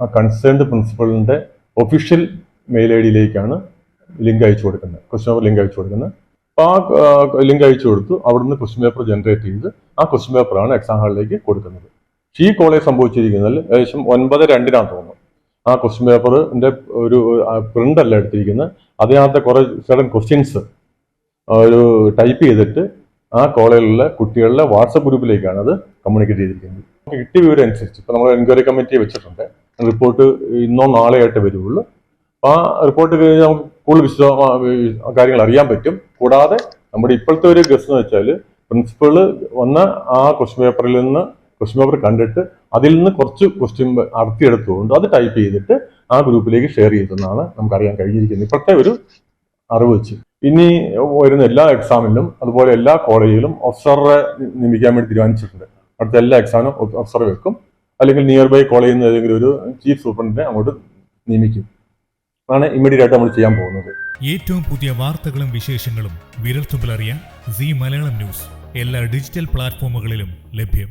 ആ കൺസേൺഡ് പ്രിൻസിപ്പളിന്റെ official mail I ഡിയിലേക്കാണ് ലിങ്ക് അയച്ചു കൊടുക്കുന്നത്. ക്വസ്റ്റ്യൻ പേപ്പർ ലിങ്ക് അയച്ചു കൊടുക്കുന്നത്. അപ്പോൾ ആ ലിങ്ക് അയച്ചു കൊടുത്തു. അവിടുന്ന് ക്വസ്റ്റ്യൻ പേപ്പർ ജനറേറ്റ് ചെയ്ത് ആ ക്വസ്റ്റ്യൻ പേപ്പറാണ് എക്സാം ഹാളിലേക്ക് കൊടുക്കുന്നത്. ഈ കോളേജ് സംഭവിച്ചിരിക്കുന്നതിൽ ഏകദേശം ഒൻപത് രണ്ടിനാണ് തോന്നുന്നു. ആ ക്വസ്റ്റ്യൻ പേപ്പറിന്റെ ഒരു പ്രിന്റ് അല്ല എടുത്തിരിക്കുന്നത്. അതിനകത്ത് കുറെ സഡൻ ക്വസ്റ്റ്യൻസ് ഒരു ടൈപ്പ് ചെയ്തിട്ട് ആ കോളേജിലുള്ള കുട്ടികളുടെ വാട്സപ്പ് ഗ്രൂപ്പിലേക്കാണ് അത് കമ്മ്യൂണിക്കേറ്റ് ചെയ്തിരിക്കുന്നത്. കിട്ടിയ വിവരം അനുസരിച്ച് ഇപ്പൊ നമ്മൾ എൻക്വയറി കമ്മിറ്റി വെച്ചിട്ടുണ്ട്. റിപ്പോർട്ട് ഇന്നോ നാളെയായിട്ട് വരുള്ളൂ ആ റിപ്പോർട്ട് കഴിഞ്ഞ് നമുക്ക് കൂടുതൽ വിശദ കാര്യങ്ങൾ അറിയാൻ പറ്റും. കൂടാതെ നമ്മുടെ ഇപ്പോഴത്തെ ഒരു ഗസ് എന്ന് വെച്ചാൽ പ്രിൻസിപ്പൾ വന്ന ആ ക്വസ്റ്റ്യൻ പേപ്പറിൽ നിന്ന് ക്വസ്റ്റ്യൻ പേപ്പർ കണ്ടിട്ട് അതിൽ നിന്ന് കുറച്ച് ക്വസ്റ്റ്യൻ അടർത്തിയെടുത്തുകൊണ്ട് അത് ടൈപ്പ് ചെയ്തിട്ട് ആ ഗ്രൂപ്പിലേക്ക് ഷെയർ ചെയ്തെന്നാണ് നമുക്ക് അറിയാൻ കഴിഞ്ഞിരിക്കുന്നത്. ഇപ്പോഴത്തെ ഒരു അറിവ് വെച്ച്. ഇനി വരുന്ന എല്ലാ എക്സാമിലും അതുപോലെ എല്ലാ കോളേജിലും ഒഫ്സറെ നിയമിക്കാൻ വേണ്ടി തീരുമാനിച്ചിട്ടുണ്ട്. അടുത്ത എല്ലാ എക്സാമിനും ഒഫ്സറെ വെക്കും. അല്ലെങ്കിൽ നിയർ ബൈ കോളേജിൽ നിന്ന് ഏതെങ്കിലും ഒരു ചീഫ് സൂപ്രണ്ടിനെ അങ്ങോട്ട് നിയമിക്കും. അതാണ് ഇമ്മീഡിയറ്റ് ആയിട്ട് നമ്മൾ ചെയ്യാൻ പോകുന്നത്. ഏറ്റവും പുതിയ വാർത്തകളും വിശേഷങ്ങളും വിരൽത്തുമ്പിലറിയാൻ സി മലയാളം ന്യൂസ് എല്ലാ ഡിജിറ്റൽ പ്ലാറ്റ്ഫോമുകളിലും ലഭ്യം.